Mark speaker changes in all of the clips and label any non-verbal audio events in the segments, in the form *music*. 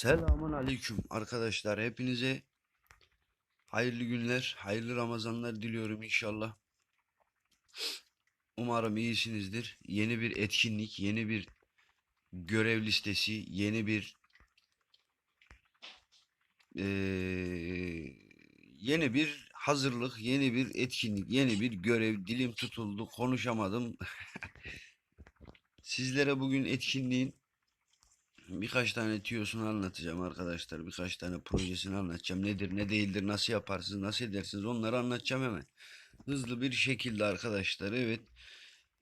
Speaker 1: Selamun aleyküm arkadaşlar. Hepinize hayırlı günler, hayırlı Ramazanlar diliyorum inşallah. Umarım iyisinizdir. Yeni bir etkinlik, yeni bir görev listesi, yeni bir eee, yeni bir hazırlık, yeni bir etkinlik, yeni bir görev. Dilim tutuldu, konuşamadım. *laughs* Sizlere bugün etkinliğin Birkaç tane tüyosunu anlatacağım arkadaşlar. Birkaç tane projesini anlatacağım. Nedir, ne değildir, nasıl yaparsınız, nasıl edersiniz onları anlatacağım hemen. Hızlı bir şekilde arkadaşlar. Evet.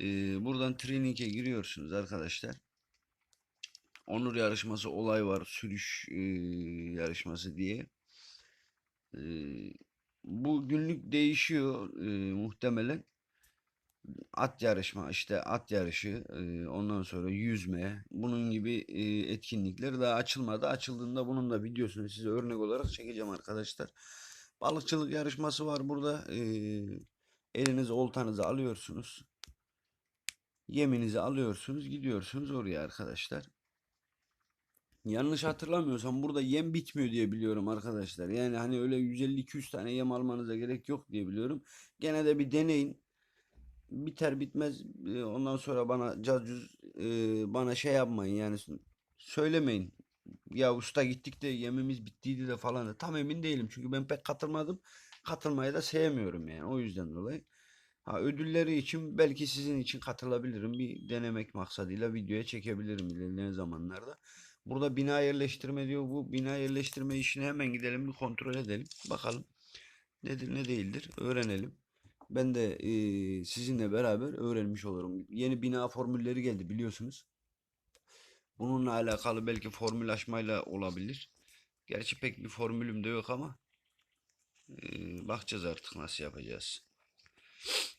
Speaker 1: Ee, buradan training'e giriyorsunuz arkadaşlar. Onur yarışması olay var. Sürüş ee, yarışması diye. Ee, bu günlük değişiyor ee, muhtemelen at yarışma işte at yarışı e, ondan sonra yüzme bunun gibi e, etkinlikler daha açılmadı. Açıldığında bunun da videosunu size örnek olarak çekeceğim arkadaşlar. Balıkçılık yarışması var burada. E, elinize oltanızı alıyorsunuz. Yeminizi alıyorsunuz gidiyorsunuz oraya arkadaşlar. Yanlış hatırlamıyorsam burada yem bitmiyor diye biliyorum arkadaşlar. Yani hani öyle 150-200 tane yem almanıza gerek yok diye biliyorum. Gene de bir deneyin biter bitmez e, ondan sonra bana cacuz e, bana şey yapmayın yani söylemeyin. Ya usta gittik de yemimiz bittiydi de falan da tam emin değilim çünkü ben pek katılmadım. Katılmayı da sevmiyorum yani o yüzden dolayı. Ha ödülleri için belki sizin için katılabilirim. Bir denemek maksadıyla videoya çekebilirim ilerleyen zamanlarda. Burada bina yerleştirme diyor. Bu bina yerleştirme işini hemen gidelim bir kontrol edelim. Bakalım nedir ne değildir öğrenelim. Ben de eee, sizinle beraber öğrenmiş olurum. Yeni bina formülleri geldi biliyorsunuz. Bununla alakalı belki formül aşmayla olabilir. Gerçi pek bir formülüm de yok ama eee, bakacağız artık nasıl yapacağız.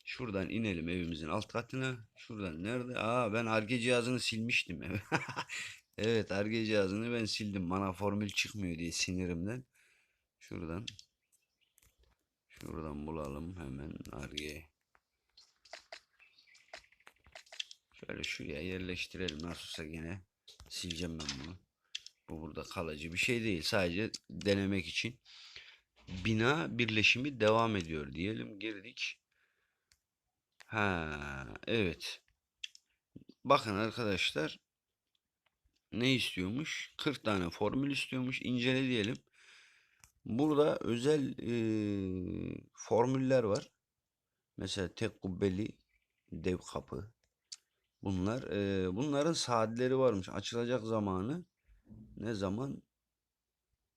Speaker 1: Şuradan inelim evimizin alt katına. Şuradan nerede? Aa ben arge cihazını silmiştim. *laughs* Evet arge cihazını ben sildim. Bana formül çıkmıyor diye sinirimden. Şuradan şuradan bulalım hemen arge. Şöyle şuraya yerleştirelim. Nasılsa gene sileceğim ben bunu. Bu burada kalıcı bir şey değil. Sadece denemek için. Bina birleşimi devam ediyor diyelim. Girdik. Ha, evet. Bakın arkadaşlar ne istiyormuş? 40 tane formül istiyormuş. İncele diyelim. Burada özel eee, formüller var. Mesela tek kubbeli dev kapı. Bunlar eee, bunların saatleri varmış. Açılacak zamanı ne zaman?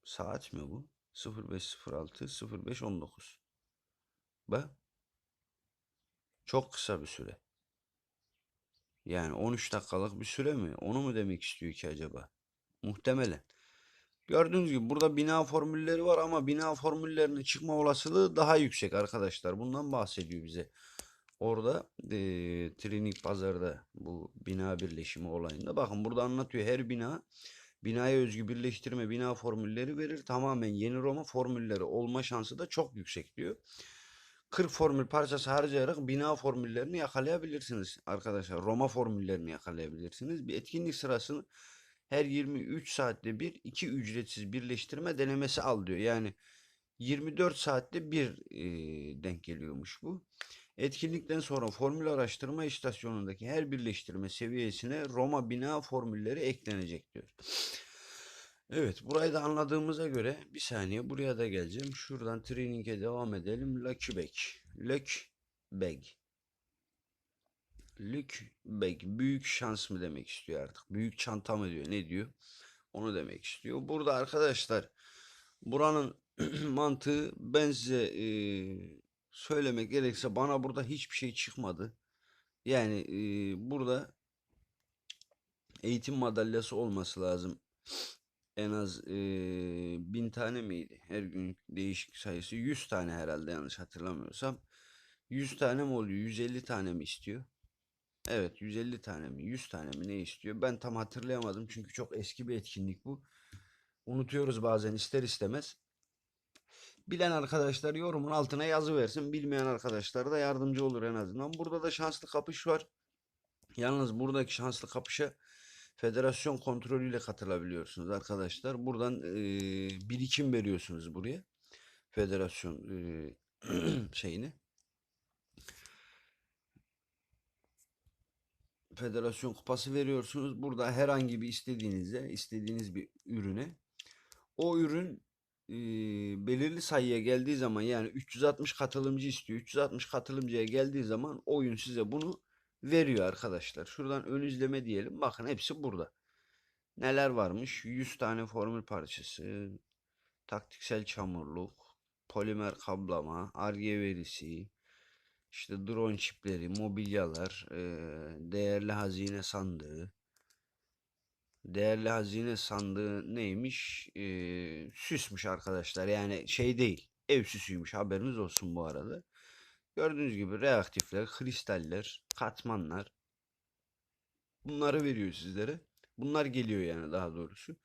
Speaker 1: Saat mi bu? 0506 0519. Bak çok kısa bir süre. Yani 13 dakikalık bir süre mi? Onu mu demek istiyor ki acaba? Muhtemelen. Gördüğünüz gibi burada bina formülleri var ama bina formüllerinin çıkma olasılığı daha yüksek arkadaşlar. Bundan bahsediyor bize. Orada eee Trinik Pazar'da bu bina birleşimi olayında. Bakın burada anlatıyor her bina binaya özgü birleştirme bina formülleri verir. Tamamen yeni Roma formülleri olma şansı da çok yüksek diyor. 40 formül parçası harcayarak bina formüllerini yakalayabilirsiniz arkadaşlar. Roma formüllerini yakalayabilirsiniz. Bir etkinlik sırasını her 23 saatte bir iki ücretsiz birleştirme denemesi al diyor. Yani 24 saatte bir e, denk geliyormuş bu. Etkinlikten sonra formül araştırma istasyonundaki her birleştirme seviyesine Roma bina formülleri eklenecek diyor. Evet, burayı da anladığımıza göre bir saniye buraya da geleceğim. Şuradan training'e devam edelim. Lucky Bag. Luck Bag. Luck Bag. Büyük şans mı demek istiyor artık? Büyük çanta mı diyor? Ne diyor? Onu demek istiyor. Burada arkadaşlar buranın *clears throat* mantığı ben size eee, söylemek gerekirse bana burada hiçbir şey çıkmadı. Yani eee, burada eğitim madalyası olması lazım. En az eee, bin tane miydi? Her gün değişik sayısı 100 tane herhalde yanlış hatırlamıyorsam. 100 tane mi oluyor? 150 tane mi istiyor? Evet 150 tane mi 100 tane mi ne istiyor? Ben tam hatırlayamadım çünkü çok eski bir etkinlik bu. Unutuyoruz bazen ister istemez. Bilen arkadaşlar yorumun altına yazı versin. Bilmeyen arkadaşlar da yardımcı olur en azından. Burada da şanslı kapış var. Yalnız buradaki şanslı kapışa federasyon kontrolüyle katılabiliyorsunuz arkadaşlar. Buradan eee, birikim veriyorsunuz buraya. Federasyon eee, *clears throat* şeyini. Federasyon kupası veriyorsunuz. Burada herhangi bir istediğinizde, istediğiniz bir ürüne o ürün eee, belirli sayıya geldiği zaman yani 360 katılımcı istiyor. 360 katılımcıya geldiği zaman oyun size bunu veriyor arkadaşlar. Şuradan ön izleme diyelim. Bakın hepsi burada. Neler varmış? 100 tane formül parçası, taktiksel çamurluk, polimer kaplama, arge verisi, işte drone çipleri, mobilyalar, değerli hazine sandığı. Değerli hazine sandığı neymiş? Süsmüş arkadaşlar. Yani şey değil. Ev süsüymüş. Haberiniz olsun bu arada. Gördüğünüz gibi reaktifler, kristaller, katmanlar. Bunları veriyor sizlere. Bunlar geliyor yani daha doğrusu.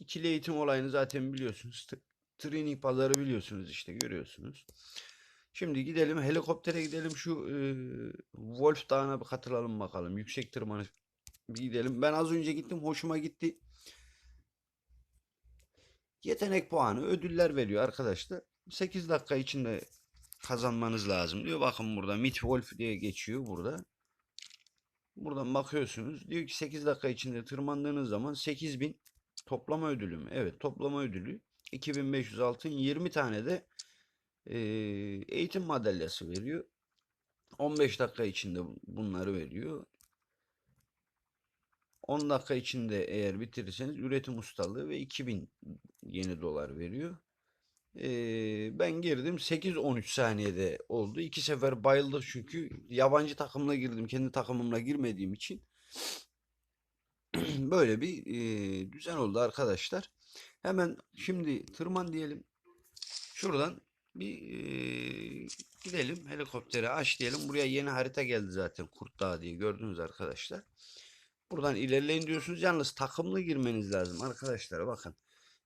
Speaker 1: İkili eğitim olayını zaten biliyorsunuz. T- Training pazarı biliyorsunuz işte görüyorsunuz. Şimdi gidelim helikoptere gidelim şu eee, Wolf Dağı'na bir katılalım bakalım. Yüksek tırmanış bir gidelim. Ben az önce gittim hoşuma gitti. Yetenek puanı ödüller veriyor arkadaşlar. 8 dakika içinde kazanmanız lazım diyor. Bakın burada Meet Wolf diye geçiyor burada. Buradan bakıyorsunuz. Diyor ki 8 dakika içinde tırmandığınız zaman 8000 toplama ödülü mü? Evet toplama ödülü. 2500 altın 20 tane de eğitim madalyası veriyor. 15 dakika içinde bunları veriyor. 10 dakika içinde eğer bitirirseniz üretim ustalığı ve 2000 yeni dolar veriyor. Ee, ben girdim 8-13 saniyede oldu. İki sefer bayıldık çünkü yabancı takımla girdim. Kendi takımımla girmediğim için. *clears throat* Böyle bir e, düzen oldu arkadaşlar. Hemen şimdi tırman diyelim. Şuradan bir e, gidelim helikoptere aç diyelim. Buraya yeni harita geldi zaten Kurt Dağı diye gördünüz arkadaşlar. Buradan ilerleyin diyorsunuz. Yalnız takımlı girmeniz lazım arkadaşlar. Bakın.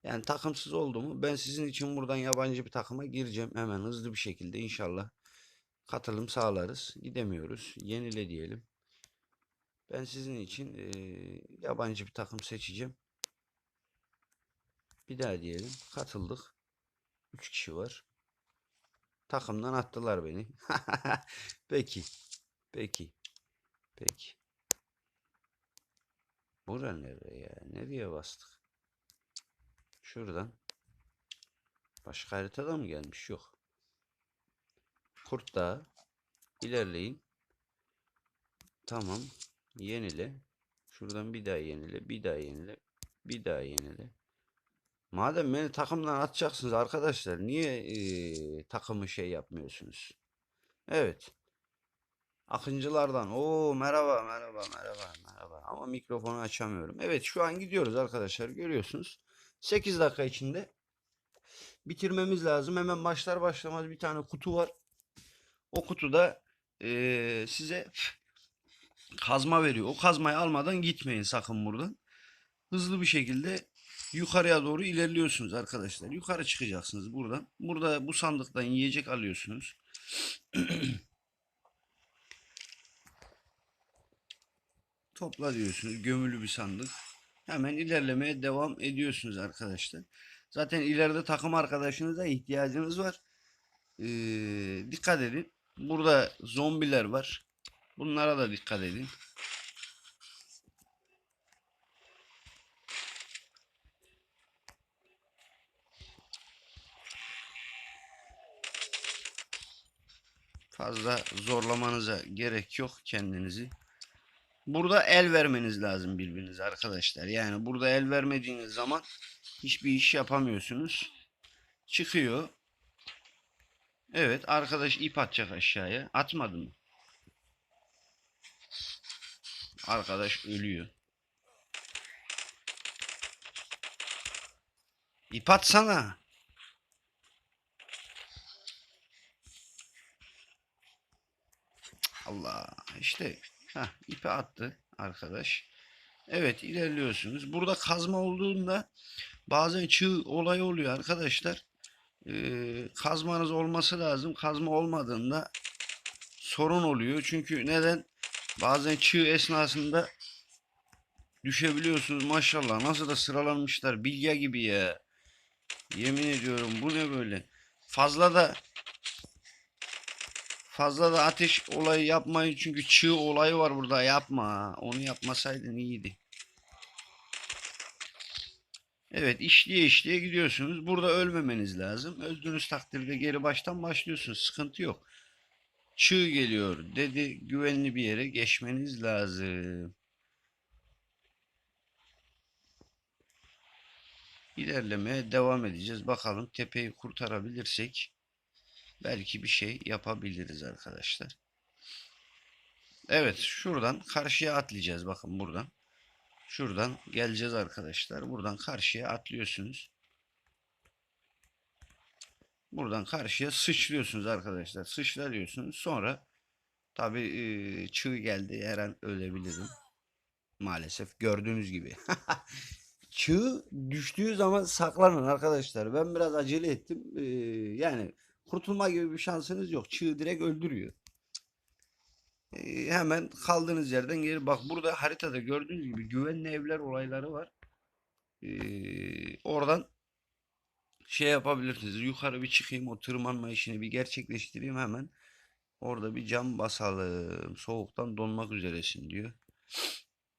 Speaker 1: Yani takımsız oldu mu ben sizin için buradan yabancı bir takıma gireceğim. Hemen hızlı bir şekilde inşallah katılım sağlarız. Gidemiyoruz. Yenile diyelim. Ben sizin için eee, yabancı bir takım seçeceğim. Bir daha diyelim. Katıldık. 3 kişi var. Takımdan attılar beni. *laughs* Peki. Peki. Peki. Bura nereye ya? Nereye bastık? Şuradan. Başka haritada mı gelmiş? Yok. Kurt Dağı. İlerleyin. Tamam. Yenile. Şuradan bir daha yenile. Bir daha yenile. Bir daha yenile. Madem beni takımdan atacaksınız arkadaşlar. Niye eee, takımı şey yapmıyorsunuz? Evet. Akıncılardan. Oo merhaba merhaba merhaba merhaba. Ama mikrofonu açamıyorum. Evet şu an gidiyoruz arkadaşlar. Görüyorsunuz. 8 dakika içinde bitirmemiz lazım. Hemen başlar başlamaz bir tane kutu var. O kutuda eee, size kazma veriyor. O kazmayı almadan gitmeyin sakın buradan. Hızlı bir şekilde yukarıya doğru ilerliyorsunuz arkadaşlar. Yukarı çıkacaksınız buradan. Burada bu sandıktan yiyecek alıyorsunuz. *clears throat* Topla diyorsunuz. Gömülü bir sandık. Hemen ilerlemeye devam ediyorsunuz arkadaşlar. Zaten ileride takım arkadaşınıza ihtiyacınız var. Ee, dikkat edin. Burada zombiler var. Bunlara da dikkat edin. Fazla zorlamanıza gerek yok kendinizi. Burada el vermeniz lazım birbirinize arkadaşlar. Yani burada el vermediğiniz zaman hiçbir iş yapamıyorsunuz. Çıkıyor. Evet arkadaş ip atacak aşağıya. Atmadı mı? Arkadaş ölüyor. İp atsana. Allah işte Heh, ipi attı arkadaş. Evet ilerliyorsunuz. Burada kazma olduğunda bazen çığ olayı oluyor arkadaşlar. Ee, kazmanız olması lazım. Kazma olmadığında sorun oluyor. Çünkü neden? Bazen çığ esnasında düşebiliyorsunuz maşallah. Nasıl da sıralanmışlar bilya gibi ya. Yemin ediyorum bu ne böyle? Fazla da fazla da ateş olayı yapmayın çünkü çığ olayı var burada yapma. Onu yapmasaydın iyiydi. Evet işliye işliye gidiyorsunuz. Burada ölmemeniz lazım. Öldüğünüz takdirde geri baştan başlıyorsunuz. Sıkıntı yok. Çığ geliyor dedi. Güvenli bir yere geçmeniz lazım. İlerlemeye devam edeceğiz. Bakalım tepeyi kurtarabilirsek belki bir şey yapabiliriz arkadaşlar. Evet şuradan karşıya atlayacağız. Bakın buradan. Şuradan geleceğiz arkadaşlar. Buradan karşıya atlıyorsunuz. Buradan karşıya sıçrıyorsunuz arkadaşlar. Sıçralıyorsunuz. Sonra tabii çığ geldi. Her an ölebilirim. Maalesef gördüğünüz gibi. *laughs* Çığ düştüğü zaman saklanın arkadaşlar. Ben biraz acele ettim. Ee, yani kurtulma gibi bir şansınız yok. Çığ direkt öldürüyor. Ee, hemen kaldığınız yerden geri bak burada haritada gördüğünüz gibi güvenli evler olayları var. Ee, oradan şey yapabilirsiniz. Yukarı bir çıkayım o tırmanma işini bir gerçekleştireyim hemen. Orada bir cam basalım. Soğuktan donmak üzeresin diyor.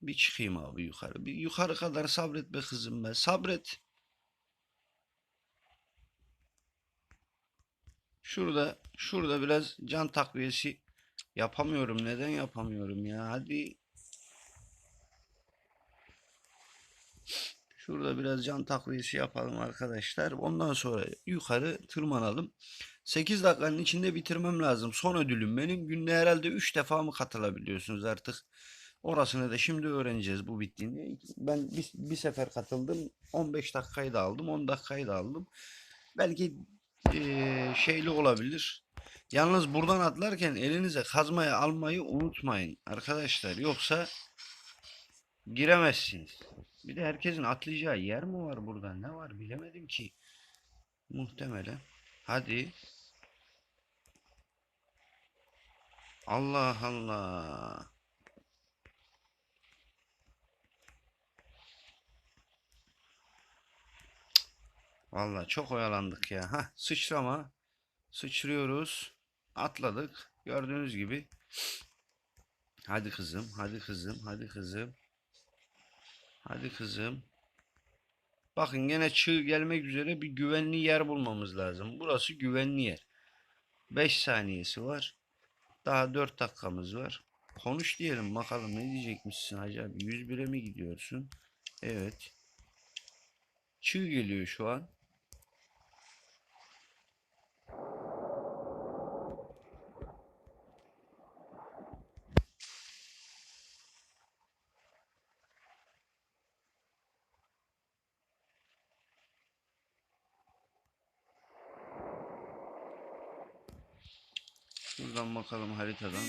Speaker 1: Bir çıkayım abi yukarı. Bir yukarı kadar sabret be kızım be. Sabret. Şurada şurada biraz can takviyesi yapamıyorum. Neden yapamıyorum ya? Hadi. Şurada biraz can takviyesi yapalım arkadaşlar. Ondan sonra yukarı tırmanalım. 8 dakikanın içinde bitirmem lazım. Son ödülüm benim. Günde herhalde 3 defa mı katılabiliyorsunuz artık? Orasını da şimdi öğreneceğiz bu bittiğinde. Ben bir, bir sefer katıldım. 15 dakikayı da aldım. 10 dakikayı da aldım. Belki şeyli olabilir. Yalnız buradan atlarken elinize kazmayı almayı unutmayın arkadaşlar. Yoksa giremezsiniz. Bir de herkesin atlayacağı yer mi var burada? Ne var bilemedim ki. Muhtemelen. Hadi. Allah Allah. Vallahi çok oyalandık ya. Hah, sıçrama. Sıçrıyoruz. Atladık. Gördüğünüz gibi. Hadi kızım, hadi kızım, hadi kızım. Hadi kızım. Bakın gene çığ gelmek üzere bir güvenli yer bulmamız lazım. Burası güvenli yer. 5 saniyesi var. Daha 4 dakikamız var. Konuş diyelim bakalım ne diyecekmişsin acaba? 101'e mi gidiyorsun? Evet. Çığ geliyor şu an. Şuradan bakalım haritadan.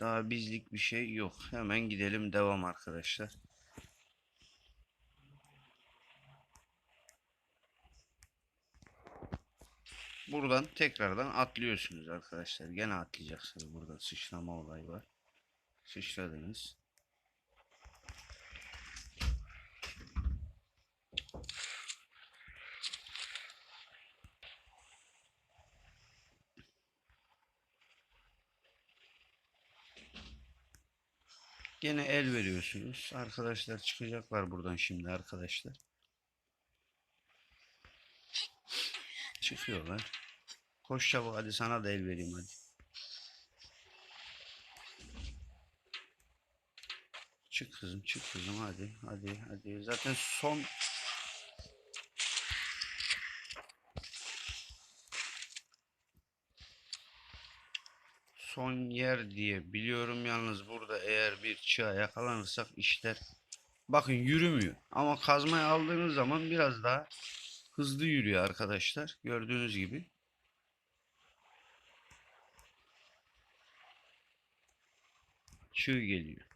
Speaker 1: Daha bizlik bir şey yok. Hemen gidelim devam arkadaşlar. Buradan tekrardan atlıyorsunuz arkadaşlar. Gene atlayacaksınız. Burada sıçrama olayı var. Sıçradınız. Gene el veriyorsunuz. Arkadaşlar çıkacaklar buradan şimdi arkadaşlar. Çıkıyorlar. Koş çabuk hadi sana da el vereyim hadi. Çık kızım çık kızım hadi hadi hadi. Zaten son son yer diye biliyorum. Yalnız burada eğer bir çığa yakalanırsak işler bakın yürümüyor. Ama kazmayı aldığınız zaman biraz daha hızlı yürüyor arkadaşlar. Gördüğünüz gibi. Çığ geliyor.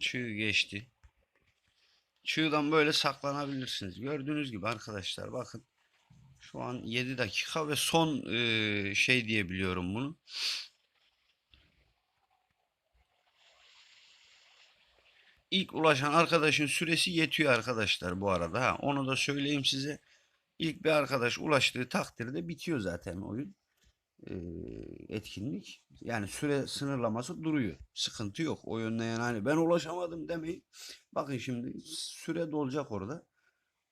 Speaker 1: Çığ geçti Çığdan böyle saklanabilirsiniz. Gördüğünüz gibi arkadaşlar bakın. Şu an 7 dakika ve son e, şey diyebiliyorum bunu. İlk ulaşan arkadaşın süresi yetiyor arkadaşlar bu arada. Ha, onu da söyleyeyim size. İlk bir arkadaş ulaştığı takdirde bitiyor zaten oyun. Etkinlik. Yani süre sınırlaması duruyor. Sıkıntı yok. O yönden yani hani ben ulaşamadım demeyin. Bakın şimdi süre dolacak orada.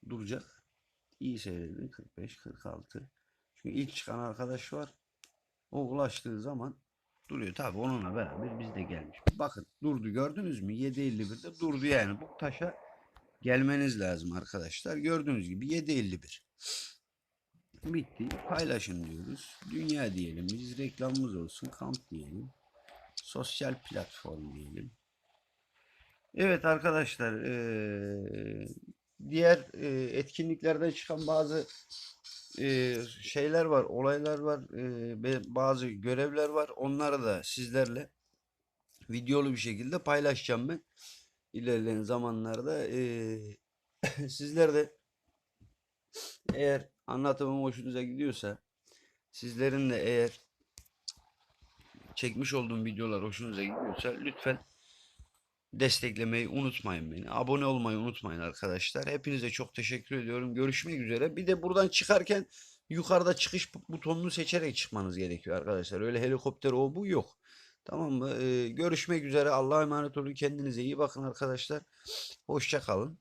Speaker 1: Duracak. İyi seyredin. 45, 46. Çünkü ilk çıkan arkadaş var. O ulaştığı zaman duruyor. Tabi onunla beraber biz de gelmiş. Bakın durdu gördünüz mü? 7.51'de durdu yani. Bu taşa gelmeniz lazım arkadaşlar. Gördüğünüz gibi 7.51. Bitti. Paylaşın diyoruz. Dünya diyelim. Biz reklamımız olsun. Kamp diyelim. Sosyal platform diyelim. Evet arkadaşlar. eee, diğer eee, etkinliklerden çıkan bazı eee, şeyler var. Olaylar var. ve bazı görevler var. Onları da sizlerle videolu bir şekilde paylaşacağım ben. İlerleyen zamanlarda. eee *laughs* sizler de eğer anlatımım hoşunuza gidiyorsa sizlerin de eğer çekmiş olduğum videolar hoşunuza gidiyorsa lütfen desteklemeyi unutmayın beni. Abone olmayı unutmayın arkadaşlar. Hepinize çok teşekkür ediyorum. Görüşmek üzere. Bir de buradan çıkarken yukarıda çıkış butonunu seçerek çıkmanız gerekiyor arkadaşlar. Öyle helikopter o bu yok. Tamam mı? Ee, görüşmek üzere. Allah'a emanet olun. Kendinize iyi bakın arkadaşlar. Hoşça kalın.